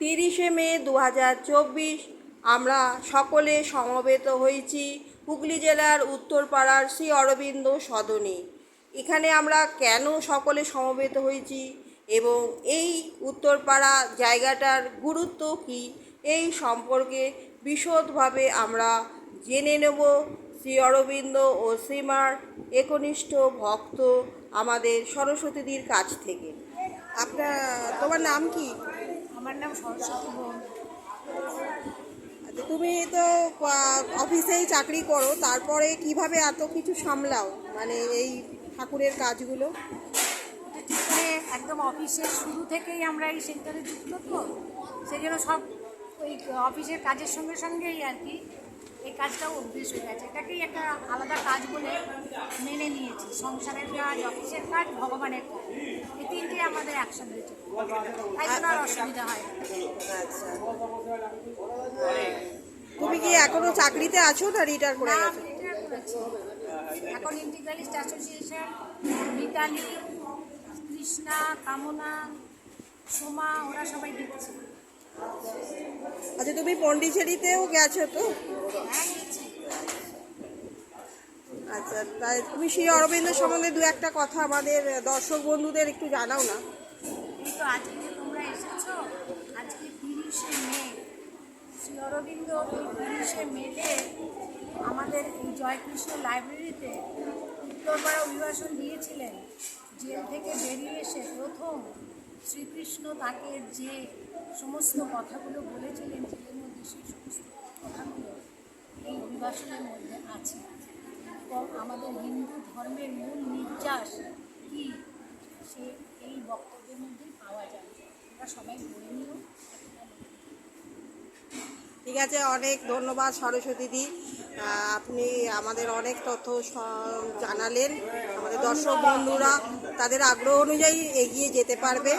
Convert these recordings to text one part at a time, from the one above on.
তিরিশে মে দু হাজার চব্বিশ আমরা সকলে সমবেত হয়েছি হুগলি জেলার উত্তরপাড়ার শ্রী অরবিন্দ সদনে। এখানে আমরা কেন সকলে সমবেত হয়েছি এবং এই উত্তরপাড়া জায়গাটার গুরুত্ব কী, এই সম্পর্কে বিশদভাবে আমরা জেনে নেব। শ্রী অরবিন্দ ও শ্রীমার একনিষ্ঠ ভক্ত আমাদের সরস্বতীদির কাছ থেকে। আপনার, তোমার নাম কি? আমার নাম সরস্বতী বোন আচ্ছা, তুমি তো অফিসেই চাকরি করো তারপরে কীভাবে এত কিছু সামলাও? মানে এই ঠাকুরের কাজগুলো? মানে একদম অফিসের শুরু থেকেই আমরা এই সেক্টরে যুক্ত তো সেই জন্য সব ওই অফিসের কাজের সঙ্গে সঙ্গেই আর কি। এই কাজটাও অভ্যেস হয়ে গেছে। এটাকেই একটা আলাদা কাজ বলে মেনে নিয়েছি। সংসারের কাজ অফিসের কাজ ভগবানের কাজ। এই তিনটে আমাদের একসঙ্গে তাই জন্য আর অসুবিধা হয় আচ্ছা। তুমি কি এখনও চাকরিতে আছো না রিটায়ার করে গেছো। এখন ইন্টিগ্রালিস্ট অ্যাসোসিয়েশন মিতালি কৃষ্ণা কামনা সোমা ওরা সবাই দিচ্ছে। আচ্ছা তুমি পন্ডিচেরিতেও গেছো তো? আচ্ছা তাই তুমি শ্রী অরবিন্দ সম্বন্ধে দু একটা কথা আমাদের দর্শক বন্ধুদের একটু জানাও না। তো আজকে তোমরা এসেছ, আজকে তিরিশে মে। শ্রী অরবিন্দ তিরিশে আমাদের এই জয়কৃষ্ণ লাইব্রেরিতে উত্তরপাড়া অভিবাসন দিয়েছিলেন। জেল থেকে বেরিয়ে এসে প্রথম শ্রীকৃষ্ণ তাকে যে সমস্ত কথাগুলো বলেছিলেন, জেলের মধ্যে সেই সমস্ত কথাগুলো এই অভিবাসনের মধ্যে আছে। এবং আমাদের হিন্দু ধর্মের মূল নির্যাস কি? সে এই বক্তব্যের মধ্যেই পাওয়া যায়। আমরা সবাই বলে নিও। ঠিক আছে, অনেক ধন্যবাদ সরস্বতী দি আপনি আমাদের অনেক তথ্য জানালেন। আমাদের দর্শক বন্ধুরা, তাদের আগ্রহ অনুযায়ী এগিয়ে যেতে পারবে।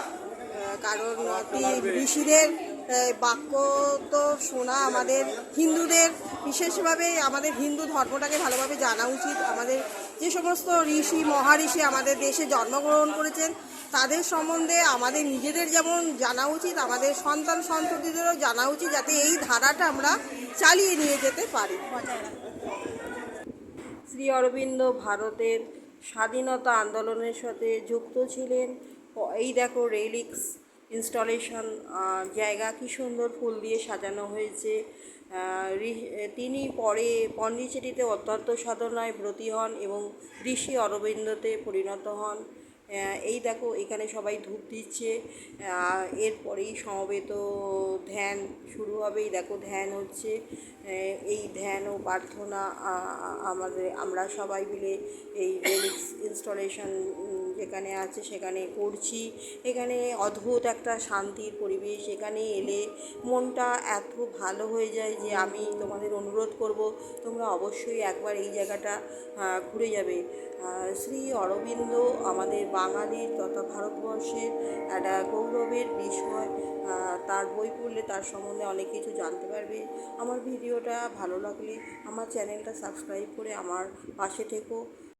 কারণ ঋষিদের বাক্য তো শোনা আমাদের হিন্দুদের। বিশেষভাবে আমাদের হিন্দু ধর্মটাকে ভালোভাবে জানা উচিত। আমাদের যে সমস্ত ঋষি, মহাঋষি আমাদের দেশে জন্মগ্রহণ করেছেন, তাদের সম্বন্ধে আমাদের নিজেদের যেমন জানা উচিত, আমাদের সন্তান সন্ততিদেরও জানা উচিত, যাতে এই ধারাটা আমরা চালিয়ে নিয়ে যেতে পারি। শ্রী অরবিন্দ ভারতের স্বাধীনতা আন্দোলনের সাথে যুক্ত ছিলেন। এই দেখো, রেলিক্স। ইনস্টলেশন জায়গা কি সুন্দর ফুল দিয়ে সাজানো হয়েছে। তিনি পরে পন্ডিচেরিতে অত্যন্ত সাধনায় ব্রতী হন এবং ঋষি অরবিন্দতে পরিণত হন। এই দেখো, এখানে সবাই ধূপ দিচ্ছে। এরপরেই সমবেত ধ্যান শুরু হবে। এই দেখো, ধ্যান হচ্ছে। এই ধ্যান ও প্রার্থনা আমাদের, আমরা সবাই মিলে এই ইনস্টলেশন যেখানে আছে সেখানে করছি। এখানে অদ্ভুত একটা শান্তির পরিবেশ। এখানে এলে মনটা এত ভালো হয়ে যায় যে আমি তোমাদের অনুরোধ করব, তোমরা অবশ্যই একবার এই জায়গাটা ঘুরে যাবে। শ্রী অরবিন্দ আমাদের বাঙালির তথা ভারতবর্ষের একটা গৌরবের বিষয়। তার বই পড়লে তার সম্বন্ধে অনেক কিছু জানতে পারবে। আমার ভিডিওটা ভালো লাগলে আমার চ্যানেলটা সাবস্ক্রাইব করে আমার পাশে থেকো।